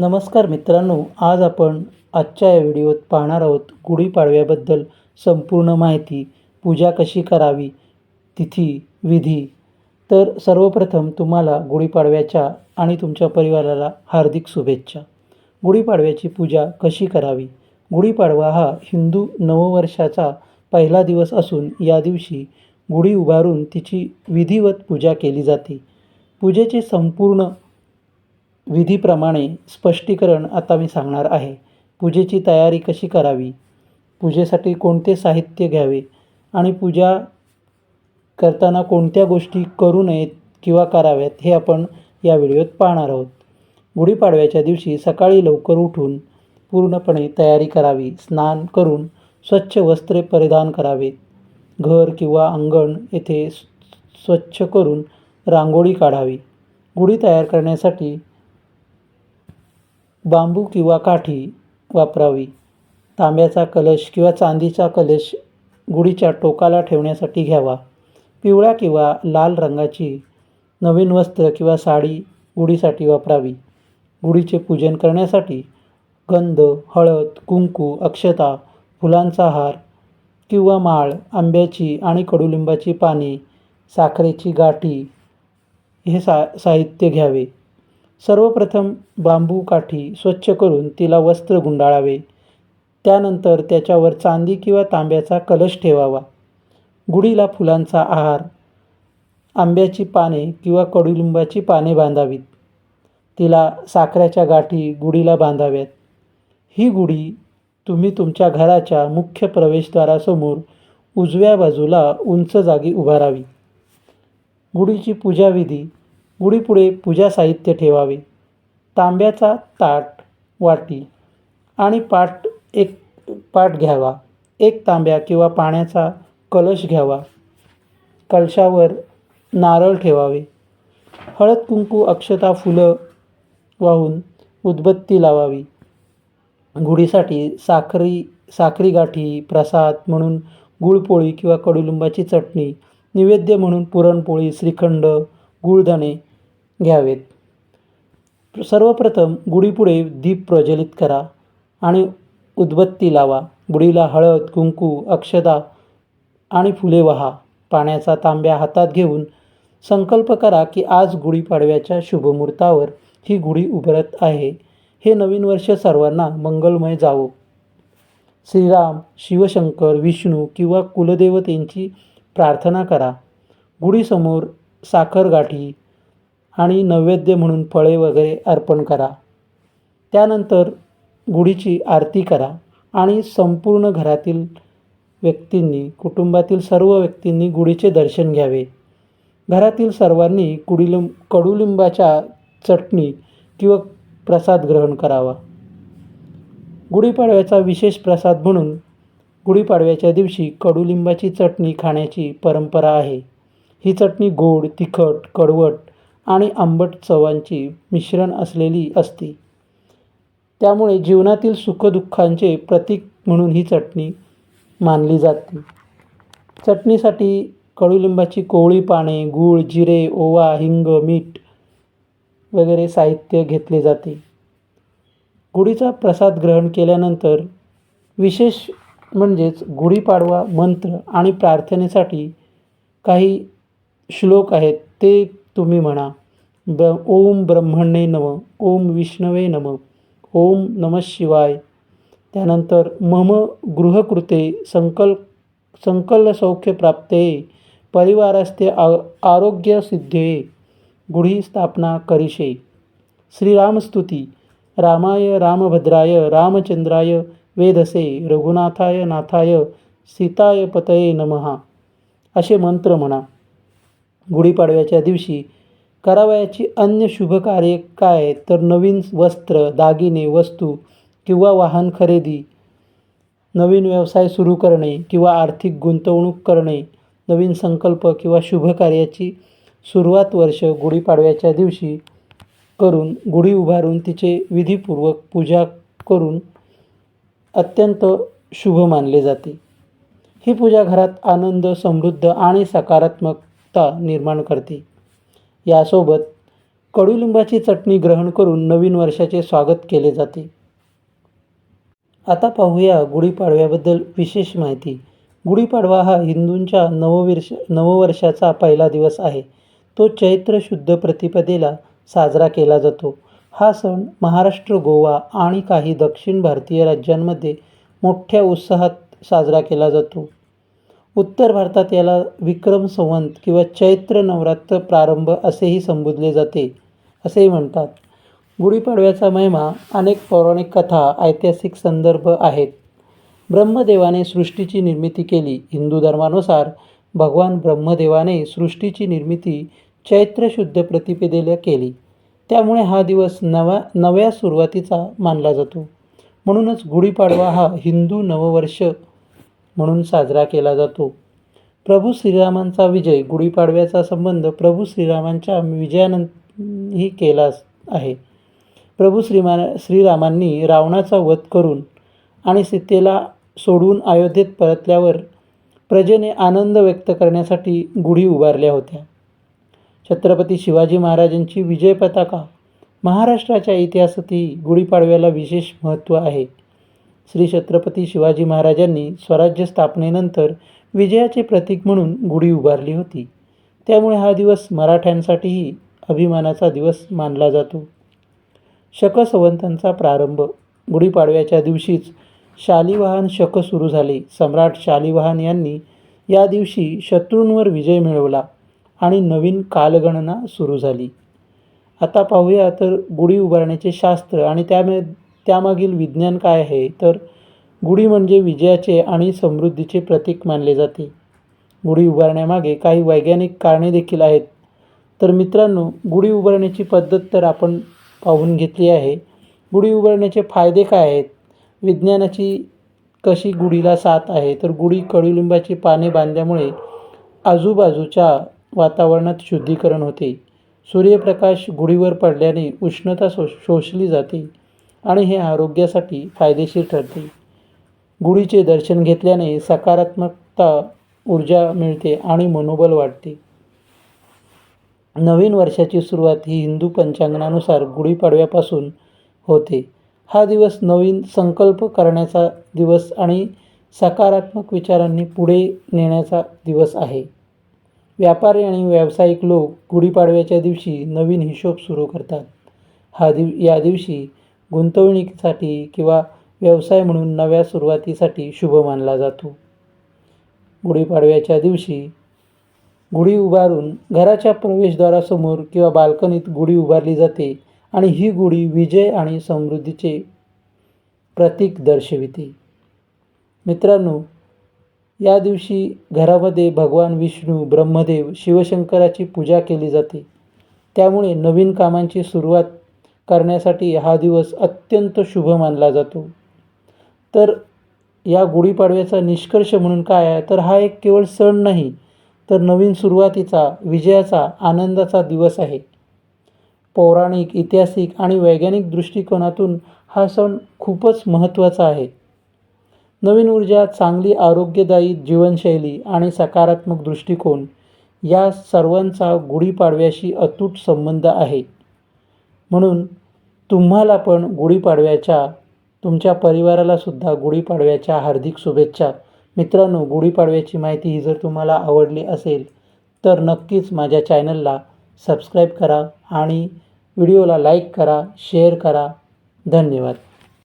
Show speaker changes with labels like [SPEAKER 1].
[SPEAKER 1] नमस्कार मित्रांनो आज आपण आजच्या या व्हिडिओत पाहणार आहोत गुढीपाडव्याबद्दल संपूर्ण माहिती पूजा कशी करावी तिथी विधी. तर सर्वप्रथम तुम्हाला गुढीपाडव्याच्या आणि तुमच्या परिवाराला हार्दिक शुभेच्छा. गुढीपाडव्याची पूजा कशी करावी? गुढीपाडवा हा हिंदू नववर्षाचा पहिला दिवस असून या दिवशी गुढी उभारून तिची विधिवत पूजा केली जाते. पूजेचे संपूर्ण विधीप्रमाणे स्पष्टीकरण आता मी सांगणार आहे. पूजेची तयारी कशी करावी? पूजेसाठी कोणते साहित्य घ्यावे? आणि पूजा करताना कोणत्या गोष्टी करू नयेत किंवा कराव्यात हे आपण या व्हिडिओत पाहणार आहोत. गुढीपाडव्याच्या दिवशी सकाळी लवकर उठून पूर्णपणे तयारी करावी. स्नान करून स्वच्छ वस्त्रे परिधान करावे घर किंवा अंगण येथे स्वच्छ करून रांगोळी काढावी. गुढी तयार करण्यासाठी बांबू किंवा काठी वापरावी. तांब्याचा कलश किंवा चांदीचा कलश गुढीच्या टोकाला ठेवण्यासाठी घ्यावा. पिवळ्या किंवा लाल रंगाची नवीन वस्त्र किंवा साडी गुढीसाठी वापरावी. गुढीचे पूजन करण्यासाठी गंध हळद कुंकू अक्षता फुलांचा हार किंवा माळ आंब्याची आणि कडुलिंबाची पाने साखरेची गाठी हे सा साहित्य घ्यावे. सर्वप्रथम बांबू काठी स्वच्छ करून तिला वस्त्र गुंडाळावे. त्यानंतर त्याच्यावर चांदी किंवा तांब्याचा कलश ठेवावा. गुढीला फुलांचा आहार आंब्याची पाने किंवा कडुलिंबाची पाने बांधावीत. तिला साखऱ्याच्या गाठी गुढीला बांधाव्यात. ही गुढी तुम्ही तुमच्या घराच्या मुख्य प्रवेशद्वारासमोर उजव्या बाजूला उंच जागी उभारावी. गुढीची पूजाविधी गुढीपुढे पूजा साहित्य ठेवावे. तांब्याचा ताट वाटी आणि पाट एक पाट घ्यावा. एक तांब्या किंवा पाण्याचा कलश घ्यावा. कलशावर नारळ ठेवावे. हळद कुंकू अक्षता फुलं वाहून उदबत्ती लावावी. गुढीसाठी साखरी साखरी गाठी प्रसाद म्हणून गुळपोळी किंवा कडुलिंबाची चटणी नैवेद्य म्हणून पुरणपोळी श्रीखंड गुळधणे घ्यावेत. सर्वप्रथम गुढीपुढे दीप प्रज्वलित करा आणि उदबत्ती लावा. गुढीला हळद कुंकू अक्षदा आणि फुले वहा. पाण्याचा तांब्या हातात घेऊन संकल्प करा की आज गुढीपाडव्याच्या शुभमुहूर्तावर ही गुढी उभरत आहे. हे नवीन वर्ष सर्वांना मंगलमय जावो. श्रीराम शिवशंकर विष्णू किंवा कुलदेवतेंची प्रार्थना करा. गुढीसमोर साखर गाठी आणि नैवेद्य म्हणून फळे वगैरे अर्पण करा. त्यानंतर गुढीची आरती करा आणि संपूर्ण घरातील व्यक्तींनी कुटुंबातील सर्व व्यक्तींनी गुढीचे दर्शन घ्यावे. घरातील सर्वांनी कुडिलिंब कडुलिंबाच्या चटणी किंवा प्रसाद ग्रहण करावा. गुढीपाडव्याचा विशेष प्रसाद म्हणून गुढीपाडव्याच्या दिवशी कडुलिंबाची चटणी खाण्याची परंपरा आहे. ही चटणी गोड तिखट कडवट आणि आंबट चवांची मिश्रण असलेली असते. त्यामुळे जीवनातील सुखदुःखांचे प्रतीक म्हणून ही चटणी मानली जाते. चटणीसाठी कडुलिंबाची कोवळी पाने गूळ जिरे ओवा हिंग मीठ वगैरे साहित्य घेतले जाते. गुढीचा प्रसाद ग्रहण केल्यानंतर विशेष म्हणजेच गुढीपाडवा मंत्र आणि प्रार्थनेसाठी काही श्लोक आहेत ते तुम्ही म्हणा. ब ओम ब्रह्मणे नम ओम विष्णवे नम ओम नम शिवाय. त्यानंतर मम गृहकृते संकल्प संकल्पसौख्य प्राप्ते परिवारास्ते आ आरोग्यसिद्धे गुढी स्थापना करिषे. श्रीरामस्तुती. रामाय रामभद्राय रामचंद्राय वेदसे रघुनाथाय नाथाय सीताय पतये नमहा असे मंत्र म्हणा. गुढीपाडव्याच्या दिवशी करावयाची अन्य शुभ कार्ये काय? तर नवीन वस्त्र दागिने वस्तू किंवा वाहन खरेदी नवीन व्यवसाय सुरू करणे किंवा आर्थिक गुंतवणूक करणे नवीन संकल्प किंवा शुभ कार्याची सुरुवात वर्ष गुढीपाडव्याच्या दिवशी करून गुढी उभारून तिचे विधीपूर्वक पूजा करून अत्यंत शुभ मानले जाते. ही पूजा घरात आनंद समृद्ध आणि सकारात्मकता निर्माण करते. यासोबत कडुलिंबाची चटणी ग्रहण करून नवीन वर्षाचे स्वागत केले जाते. आता पाहूया गुढीपाडव्याबद्दल विशेष माहिती. गुढीपाडवा हा हिंदूंच्या नववर्ष नववर्षाचा पहिला दिवस आहे. तो चैत्र शुद्ध प्रतिपदेला साजरा केला जातो. हा सण महाराष्ट्र गोवा आणि काही दक्षिण भारतीय राज्यांमध्ये मोठ्या उत्साहात साजरा केला जातो. उत्तर भारतात याला विक्रम संवंत किंवा चैत्र नवरात्र प्रारंभ असेही संबोधले जाते असेही म्हणतात. गुढीपाडव्याचा महिमा अनेक पौराणिक कथा ऐतिहासिक संदर्भ आहेत. ब्रह्मदेवाने सृष्टीची निर्मिती केली. हिंदू धर्मानुसार भगवान ब्रह्मदेवाने सृष्टीची निर्मिती चैत्र शुद्ध प्रतिपदेला केली. त्यामुळे हा दिवस नवा नव्या सुरुवातीचा मानला जातो. म्हणूनच गुढीपाडवा हा हिंदू नववर्ष म्हणून साजरा केला जातो. प्रभू श्रीरामांचा विजय गुढीपाडव्याचा संबंध प्रभू श्रीरामांच्या विजयानंतर केला आहे. प्रभू श्रीमा श्रीरामांनी रावणाचा वध करून आणि सीतेला सोडून अयोध्येत परतल्यावर प्रजेने आनंद व्यक्त करण्यासाठी गुढी उभारल्या होत्या. छत्रपती शिवाजी महाराजांची विजय पताका महाराष्ट्राच्या इतिहासातही गुढीपाडव्याला विशेष महत्त्व आहे. श्री छत्रपती शिवाजी महाराजांनी स्वराज्य स्थापनेनंतर विजयाचे प्रतीक म्हणून गुढी उभारली होती. त्यामुळे हा दिवस मराठ्यांसाठीही अभिमानाचा दिवस मानला जातो. शक संवंतांचा प्रारंभ. गुढीपाडव्याच्या दिवशीच शालिवाहन शक सुरू झाले. सम्राट शालिवाहन यांनी या दिवशी शत्रूंवर विजय मिळवला आणि नवीन कालगणना सुरू झाली. आता पाहूया तर गुढी उभारण्याचे शास्त्र आणि त्यामध्ये त्यामागील विज्ञान काय आहे? तर गुढी म्हणजे विजयाचे आणि समृद्धीचे प्रतीक मानले जाते. गुढी उभारण्यामागे काही वैज्ञानिक कारणे देखील आहेत. तर मित्रांनो गुढी उभारण्याची पद्धत तर आपण पाहून घेतली आहे. गुढी उभारण्याचे फायदे काय आहेत? विज्ञानाची कशी गुढीला साथ आहे? तर गुढी कडुलिंबाची पाने बांधल्यामुळे आजूबाजूच्या वातावरणात शुद्धीकरण होते. सूर्यप्रकाश गुढीवर पडल्याने उष्णता शो शोषली जाते. आणि हे आरोग्यासाठी फायदेशीर ठरते. गुढीचे दर्शन घेतल्याने सकारात्मकता ऊर्जा मिळते आणि मनोबल वाढते. नवीन वर्षाची सुरुवात ही हिंदू पंचांगणानुसार गुढीपाडव्यापासून होते. हा दिवस नवीन संकल्प करण्याचा दिवस आणि सकारात्मक विचारांनी पुढे नेण्याचा दिवस आहे. व्यापारी आणि व्यावसायिक लोक गुढीपाडव्याच्या दिवशी नवीन हिशोब सुरू करतात. हा दिव या दिवशी गुंतवणुकीसाठी किंवा व्यवसाय म्हणून नव्या सुरुवातीसाठी शुभ मानला जातो. गुढीपाडव्याच्या दिवशी गुढी उभारून घराच्या प्रवेशद्वारासमोर किंवा बाल्कनीत गुढी उभारली जाते आणि ही गुढी विजय आणि समृद्धीचे प्रतीक दर्शविते. मित्रांनो या दिवशी घरामध्ये भगवान विष्णू ब्रह्मदेव शिवशंकराची पूजा केली जाते. त्यामुळे नवीन कामांची सुरुवात करण्यासाठी हा दिवस अत्यंत शुभ मानला जातो. तर या गुढीपाडव्याचा निष्कर्ष म्हणून काय आहे? तर हा एक केवळ सण नाही तर नवीन सुरुवातीचा विजयाचा आनंदाचा दिवस आहे. पौराणिक ऐतिहासिक आणि वैज्ञानिक दृष्टिकोनातून हा सण खूपच महत्त्वाचा आहे. नवीन ऊर्जा चांगली आरोग्यदायी जीवनशैली आणि सकारात्मक दृष्टिकोन या सर्वांचा गुढीपाडव्याशी अतूट संबंध आहे. म्हणून तुम्हाला पण गुढीपाडव्याच्या तुमच्या परिवारालासुद्धा गुढीपाडव्याच्या हार्दिक शुभेच्छा. मित्रांनो गुढीपाडव्याची माहिती ही जर तुम्हाला आवडली असेल तर नक्कीच माझ्या चॅनलला सबस्क्राईब करा आणि व्हिडिओला लाईक करा शेअर करा. धन्यवाद.